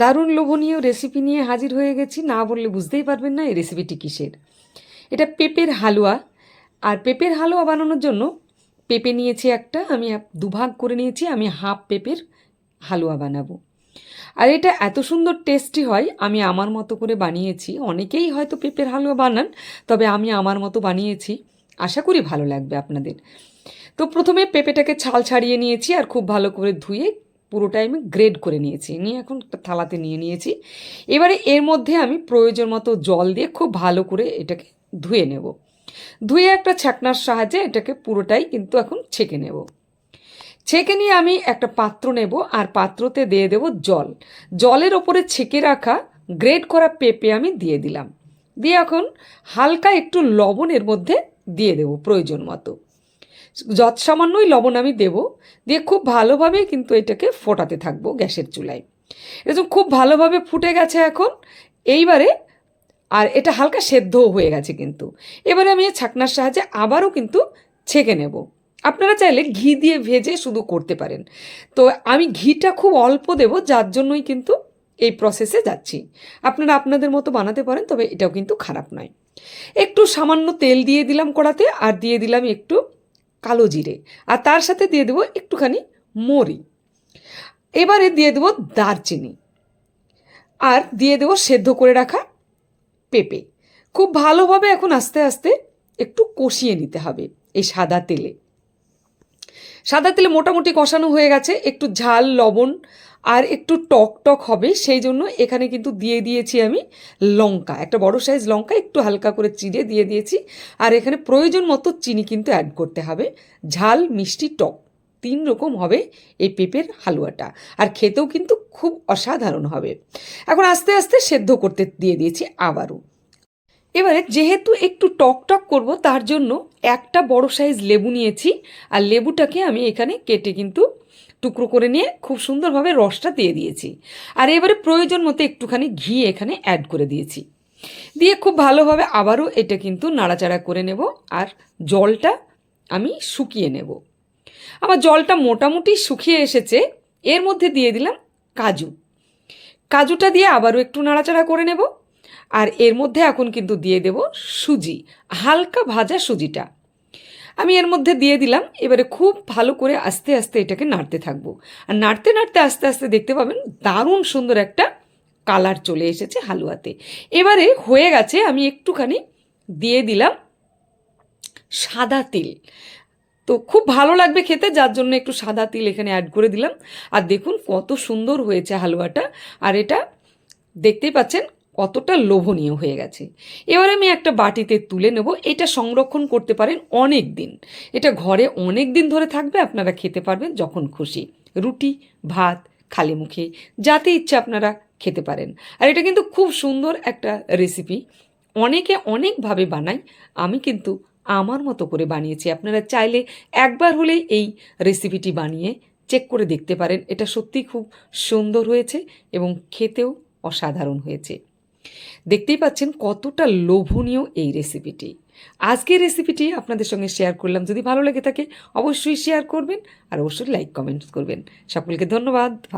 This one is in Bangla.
দারুণ লোভনীয় রেসিপি নিয়ে হাজির হয়ে গেছি। না বললে বুঝতেই পারবেন না এই রেসিপিটি কিসের। এটা পেঁপের হালুয়া। আর পেঁপের হালুয়া বানানোর জন্য পেঁপে নিয়েছি একটা, আমি দুভাগ করে নিয়েছি, আমি হাফ পেঁপের হালুয়া বানাবো। আর এটা এত সুন্দর টেস্টি হয়, আমি আমার মতো করে বানিয়েছি। অনেকেই হয়তো পেঁপের হালুয়া বানান, তবে আমি আমার মতো বানিয়েছি। আশা করি ভালো লাগবে আপনাদের। তো প্রথমে পেঁপেটাকে ছাল ছাড়িয়ে নিয়েছি, আর খুব ভালো করে ধুয়ে পুরোটাই আমি গ্রেড করে নিয়েছি। নিয়ে এখন থালাতে নিয়ে নিয়েছি। এবারে এর মধ্যে আমি প্রয়োজন মতো জল দিয়ে খুব ভালো করে এটাকে ধুয়ে নেব। ধুয়ে একটা ছাকনার সাহায্যে এটাকে পুরোটাই কিন্তু এখন ছেঁকে নেব। ছেঁকে নিয়ে আমি একটা পাত্র নেব আর পাত্রতে দিয়ে দেব জল। জলের ওপরে ছেঁকে রাখা গ্রেড করা পেঁপে আমি দিয়ে দিলাম। দিয়ে এখন হালকা একটু লবণের মধ্যে দিয়ে দেব প্রয়োজন মতো। যত সামান্যই লবণ আমি দেব, দিয়ে খুব ভালোভাবে কিন্তু এটাকে ফোটাতে থাকব গ্যাসের চুলায়। এরকম খুব ভালোভাবে ফুটে গেছে এখন, এইবারে আর এটা হালকা সেদ্ধও হয়ে গেছে কিন্তু। এবারে আমি ছাকনার সাহায্যে আবারও কিন্তু ছেঁকে নেব। আপনারা চাইলে ঘি দিয়ে ভেজে শুধু করতে পারেন। তো আমি ঘিটা খুব অল্প দেব, যার জন্যই কিন্তু এই প্রসেসে যাচ্ছি। আপনারা আপনাদের মতো বানাতে পারেন, তবে এটাও কিন্তু খারাপ নয়। একটু সামান্য তেল দিয়ে দিলাম কড়াতে, আর দিয়ে দিলাম একটু কালো জিরে। আর তার সাথে দিয়ে দেবো একটুখানি মরি। এবারে দিয়ে দেবো দারচিনি। আর দিয়ে দেবো সেদ্ধ করে রাখা পেঁপে। খুব ভালোভাবে এখন আস্তে আস্তে একটু কষিয়ে নিতে হবে এই সাদা তেলে। সাদা তেলে মোটামুটি কষানো হয়ে গেছে, একটু ঝাল, লবণ, আর একটু টক টক হবে, সেই জন্য এখানে কিন্তু দিয়ে দিয়েছি আমি লঙ্কা, একটা বড় সাইজ লঙ্কা, একটু হালকা করে চিড়ে দিয়ে দিয়েছি, আর এখানে প্রয়োজন মতো চিনি কিন্তু অ্যাড করতে হবে, ঝাল, মিষ্টি, টক, তিন রকম হবে এই পেঁপের হালুয়াটা, আর খেতেও কিন্তু খুব অসাধারণ হবে। এখন আস্তে আস্তে সেদ্ধ করতে দিয়ে দিয়েছি আবারও। এবারে যেহেতু একটু টক টক করব, তার জন্য একটা বড় সাইজ লেবু নিয়েছি। আর লেবুটাকে আমি এখানে কেটে কিন্তু টুকরো করে নিয়ে খুব সুন্দরভাবে রসটা দিয়ে দিয়েছি। আর এবারে প্রয়োজন মতো একটুখানি ঘি এখানে অ্যাড করে দিয়েছি। দিয়ে খুব ভালোভাবে আবারও এটা কিন্তু নাড়াচাড়া করে নেব আর জলটা আমি শুকিয়ে নেব। আমার জলটা মোটামুটি শুকিয়ে এসেছে, এর মধ্যে দিয়ে দিলাম কাজু। কাজুটা দিয়ে আবারও একটু নাড়াচাড়া করে নেব। আর এর মধ্যে এখন কিন্তু দিয়ে দেব সুজি, হালকা ভাজা সুজিটা। আমি এর মধ্যে দিয়ে দিলাম, এবারে খুব ভালো করে আস্তে আস্তে এটাকে নাড়তে থাকব। আর নাড়তে নাড়তে আস্তে আস্তে দেখতে পাবেন দারুণ সুন্দর একটা কালার চলে এসেছে হালুয়াতে। এবারে হয়ে গেছে, আমি একটুখানি দিয়ে দিলাম সাদা তিল। তো খুব ভালো লাগবে খেতে, যার জন্য একটু সাদা তিল এখানে অ্যাড করে দিলাম। আর দেখুন কত সুন্দর হয়েছে হালুয়াটা। আর এটা দেখতেই পাচ্ছেন কতটা লোভনীয় হয়ে গেছে। এবার আমি একটা বাটিতে তুলে নেব, এটা সংরক্ষণ করতে পারেন অনেক দিন। এটা ঘরে অনেক দিন ধরে থাকবে, আপনারা খেতে পারবেন যখন খুশি। রুটি, ভাত, খালি মুখে, যাতে ইচ্ছে আপনারা খেতে পারেন। আর এটা কিন্তু খুব সুন্দর একটা রেসিপি অনেকে অনেকভাবে বানায়, আমি কিন্তু আমার মতো করে বানিয়েছি। আপনারা চাইলে একবার হলেই এই রেসিপিটি বানিয়ে চেক করে দেখতে পারেন। এটা সত্যিই খুব সুন্দর হয়েছে এবং খেতেও অসাধারণ হয়েছে। দেখতেই পাচ্ছেন কতটা লোভনীয় এই রেসিপিটি আজকের রেসিপিটি আপনাদের সঙ্গে শেয়ার করলাম। যদি ভালো লাগে থাকে, অবশ্যই শেয়ার করবেন আর অবশ্যই লাইক কমেন্টস করবেন। সকলকে ধন্যবাদ। ভালো